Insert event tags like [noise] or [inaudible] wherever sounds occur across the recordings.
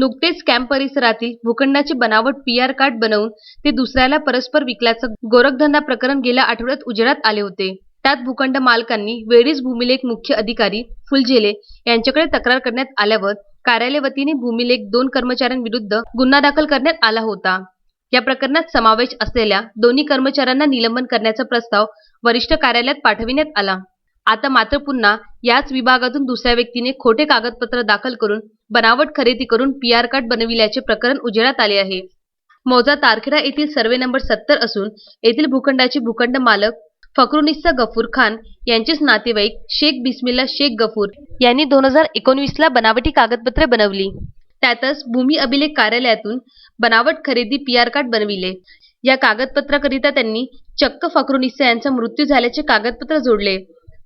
नुकतेच कॅम्प परिसरातील भूखंडाचे बनावट पी आर कार्ड बनवून ते दुसऱ्याला परस्पर विकल्याचं गोरखधंदा प्रकरण गेल्या आठवड्यात उजेडात आले होते. त्यात भूखंड मालकांनी वेळीच भूमिलेख मुख्य अधिकारी फुलझेले यांच्याकडे तक्रार करण्यात आल्यावर कार्यालय वतीने भूमिलेख दोन कर्मचाऱ्यांविरुद्ध गुन्हा दाखल करण्यात आला होता. या प्रकरणात समावेश असलेल्या दोन्ही कर्मचाऱ्यांना निलंबन करण्याचा प्रस्ताव वरिष्ठ कार्यालयात पाठविण्यात आला. आता मात्र पुन्हा याच विभागातून दुसऱ्या व्यक्तीने खोटे कागदपत्र दाखल करून बनावट खरेदी करून पी आर कार्ड बनविल्याचे प्रकरण उजेडात आले आहे. मौजा तारखेडा येथील सर्वे नंबर सत्तर असून येथील भूखंडाचे भूखंड मालक फकरुनिस्सा गफूर खान यांचेच नातेवाईक शेख बिस्मिल्ला शेख गफूर यांनी दोन हजार एकोणवीसला बनावटी कागदपत्रे बनवली. त्यातच भूमी अभिलेख कार्यालयातून बनावट खरेदी पी आर कार्ड बनविले. या कागदपत्राकरिता त्यांनी चक्क फकरुनिस्सा यांचा मृत्यू झाल्याचे कागदपत्र जोडले.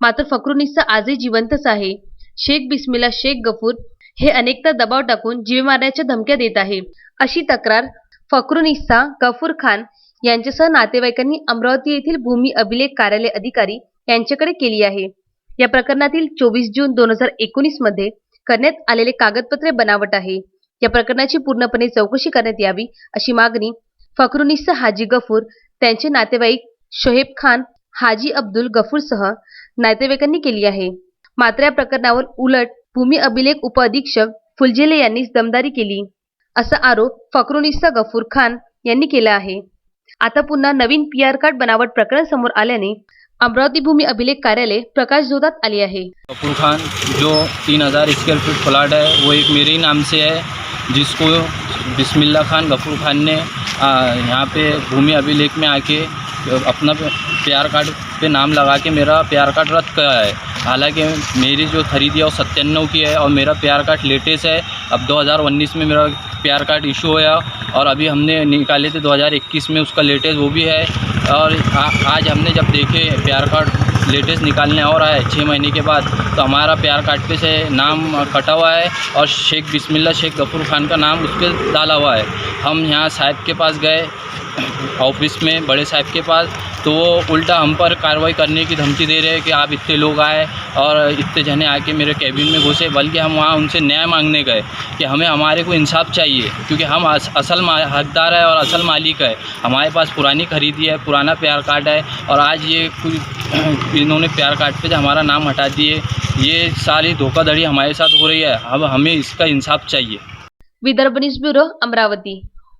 मात्र फकरुनिस्सा आजही जिवंतच आहे. शेख बिस्मिल्ला शेख गफूर हे अनेकदा दबाव टाकून जीव मारण्याच्या धमक्या देत आहे. अशी तक्रार फकरुनिस्सा गफूर खान यांच्यासह नातेवाईकांनी अमरावती येथील भूमी अभिलेख कार्यालय अधिकारी यांच्याकडे केली आहे. या प्रकरणातील चोवीस जून दोन हजार एकोणीसमध्ये करण्यात आलेले कागदपत्रे बनावट आहे. या प्रकरणाची पूर्णपणे चौकशी करण्यात यावी अशी मागणी फकरुनिस्सा हाजी गफूर त्यांचे नातेवाईक शोहेब खान हाजी अब्दुल गफूरसह नातेवाईकांनी केली आहे. मात्र या प्रकरणावर उलट भूमी अभिलेख उपअधीक्षक फुलझेले यांनीच दमदारी केली. असा आरोप फकरुनिस्सा गफूर खान यांनी केला आहे. आता पुन्हा नवीन पी आर कार्ड बनावट प्रकरण समोर आल्याने अमरावती भूमी अभिलेख कार्यालय प्रकाश प्रकाशझोतात आले आहे. कपूर खान जो तीन हज़ार स्क्वायर फीट प्लाट है वो एक मेरे नाम से है जिसको बिस्मिल्ला खान गफूर खान ने यहाँ पे भूमि अभिलेख में आके अपना प्यार कार्ड पे नाम लगा के मेरा प्यार कार्ड रद्द करा है। हालाँकि मेरी जो खरीदी है वो सत्तानवे की है और मेरा प्यार कार्ड लेटेस्ट है। अब 2019 में मेरा प्यार कार्ड इशू हुआ और अभी हमने निकाले थे 2021 में उसका लेटेस्ट वो भी है। और आ, आज हमने जब देखे प्यार कार्ड लेटेस्ट निकालने और आए छः महीने के बाद तो हमारा प्यार कार्ड पे से नाम कटा हुआ है और शेख बिस्मिल्ला शेख गफूर खान का नाम उस पर डाला हुआ है। हम यहाँ साहिब के पास गए ऑफ़िस में बड़े साहब के पास तो वो उल्टा हम पर कार्रवाई करने की धमकी दे रहे हैं कि आप इतने लोग आए और इतने जने आके मेरे कैबिन में घुसे बल्कि हम वहाँ उनसे न्याय मांगने गए कि हमें हमारे को इंसाफ चाहिए क्योंकि हम अस, असल हकदार है और असल मालिक है। हमारे पास पुरानी खरीदी है पुराना प्यार कार्ड है और आज ये [clears throat] इन्होंने प्यार कार्ड पे से हमारा नाम हटा दिए ये सारी धोखाधड़ी हमारे साथ हो रही है। अब हमें इसका इंसाफ चाहिए। Vidarbha news bureau Amravati.